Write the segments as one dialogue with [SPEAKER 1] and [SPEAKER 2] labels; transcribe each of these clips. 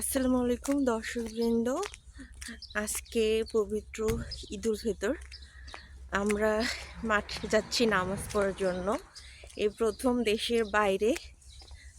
[SPEAKER 1] আসসালামু আলাইকুম, দর্শকবৃন্দ। আজকে পবিত্র ঈদুল ফিতর। আমরা মাঠে যাচ্ছি নামাজ পড়ার জন্য। এই প্রথম দেশের বাইরে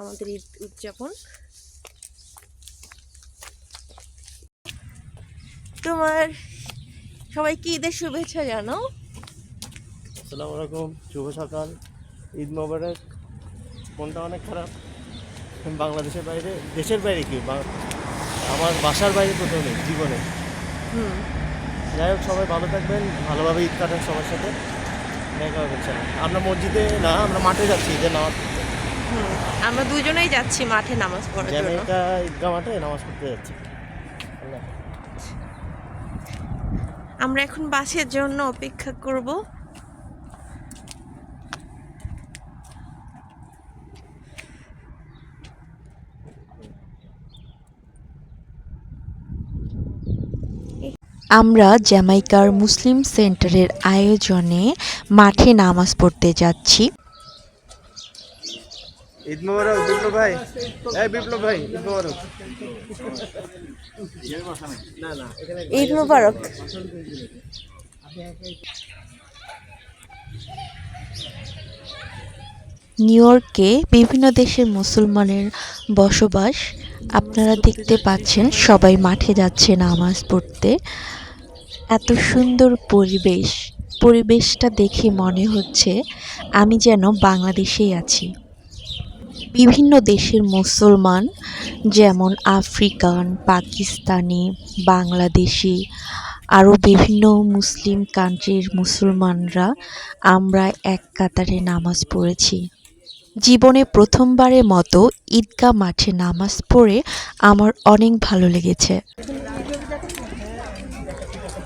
[SPEAKER 1] আমাদের ঈদ উদযাপন। তোমার সবাই কি ঈদের শুভেচ্ছা জানো?
[SPEAKER 2] আসসালামু আলাইকুম, শুভ সকাল। ঈদ মোবারক। মনটা অনেক খারাপ। বাংলাদেশের বাইরে দেশের বাইরে কি? আমার বাসার বাইরে কোথাও নেই জীবনে। যাই হোক সবাই ভালো থাকবেন ভালোভাবে ঈদ কাটান সবার সাথে। দেখা না আমরা মসজিদে না আমরা মাঠে যাচ্ছি ঈদের নামাজ
[SPEAKER 1] আমরা দুজনেই যাচ্ছি মাঠে নামাজ পড়ার জন্য।
[SPEAKER 2] ঈদগাহ মাঠে নামাজ পড়তে যাচ্ছি।
[SPEAKER 1] আমরা এখন বাসের জন্য অপেক্ষা করব।
[SPEAKER 3] আমরা জ্যামাইকার মুসলিম সেন্টারের আয়োজনে মাঠে নামাজ পড়তে যাচ্ছি।
[SPEAKER 2] ঈদ মোবারক বিপ্লব ভাই। এই বিপ্লব ভাই ঈদ মোবারক। না না এখানে
[SPEAKER 1] ঈদ মুবারক।
[SPEAKER 3] নিউ ইয়র্কে বিভিন্ন দেশের মুসলমানের বসবাস আপনারা দেখতে পাচ্ছেন সবাই মাঠে যাচ্ছে নামাজ পড়তে। এত সুন্দর পরিবেশ, পরিবেশটা দেখে মনে হচ্ছে আমি যেন বাংলাদেশেই আছি। বিভিন্ন দেশের মুসলমান, যেমন আফ্রিকান, পাকিস্তানি, বাংলাদেশি, আরও বিভিন্ন মুসলিম কান্ট্রির মুসলমানরা, আমরা এক কাতারে নামাজ পড়েছি। জীবনে প্রথমবারের মতো ঈদগাহ মাঠে নামাজ পড়ে আমার অনেক ভালো লেগেছে।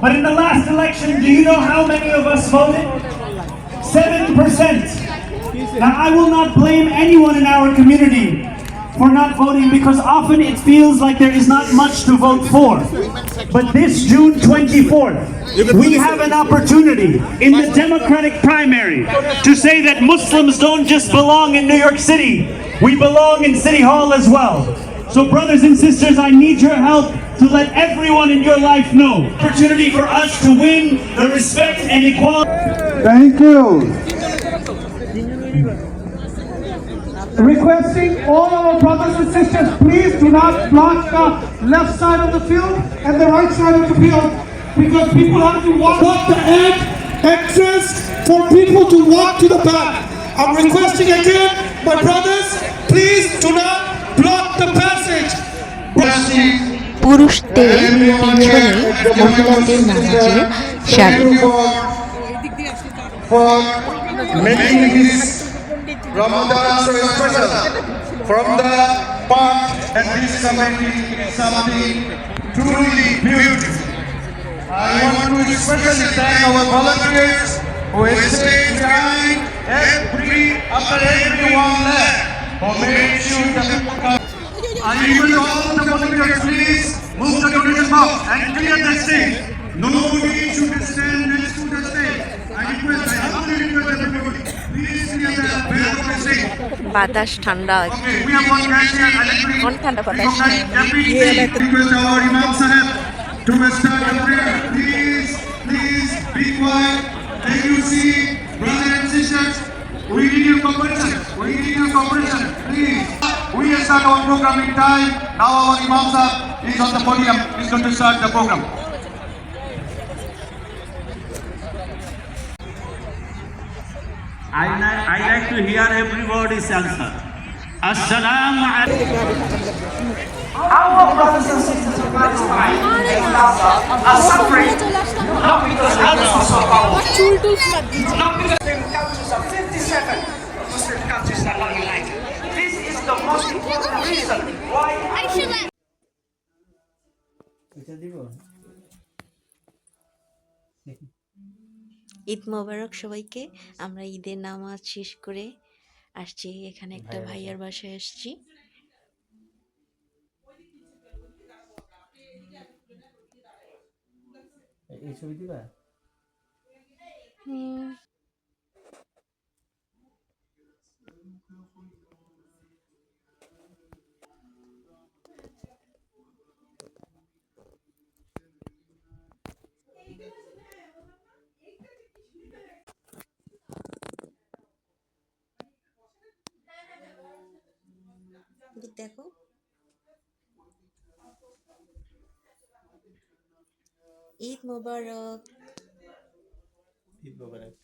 [SPEAKER 4] But in the last election, do you know how many of us voted? 7%. Now, I will not blame anyone in our community for not voting because often it feels like there is not much to vote for. But this June 24th, we have an opportunity in the Democratic primary to say that Muslims don't just belong in New York City, we belong in City Hall as well. So, brothers and sisters, I need your help to let everyone in your life know. Opportunity for us to win the respect and equality.
[SPEAKER 5] Thank you. Requesting all our brothers and sisters, please do not block the left side of the field and the right side of the field because people have to walk up the end entrance for people to walk to the back. I'm requesting again, my brothers, please do not block the passage.
[SPEAKER 3] পুরুষদের পিছনে মহিলাদের
[SPEAKER 6] so special. From the park and this community is something truly beautiful. I want to especially thank our volunteers who stay behind every after everyone left I request all the volunteers please move the donation box and clear the stage. Nobody should stand next to the stage. I request, I humbly request everybody, please clear the back of the stage.
[SPEAKER 1] বাতাস ঠান্ডা
[SPEAKER 6] Okay, we have one cashier, I like to
[SPEAKER 1] অনেক ঠান্ডা বাতাস
[SPEAKER 6] recognize every request our Imam Sahib to start the prayer. program in time. Now our Imam Sahib is on the podium. He's going to start the program.
[SPEAKER 4] I, li- I like to hear everybody's answer. Assalamu alaikum.
[SPEAKER 7] Our brothers and sisters in Palestine and Gaza are suffering not because of the loss of power, not because the countries are 57 Muslim countries that are united. The most important reason why
[SPEAKER 2] এটা দিব?
[SPEAKER 8] ঈদ মোবারক সবাইকে। আমরা ঈদের নামাজ শেষ করে আসছি। এখানে একটা ভাইয়ার বাসায় আসছি।
[SPEAKER 2] এই ছবি দিবা?
[SPEAKER 8] হুম, দেখো। ঈদ মোবারক।
[SPEAKER 2] ঈদ মোবারক।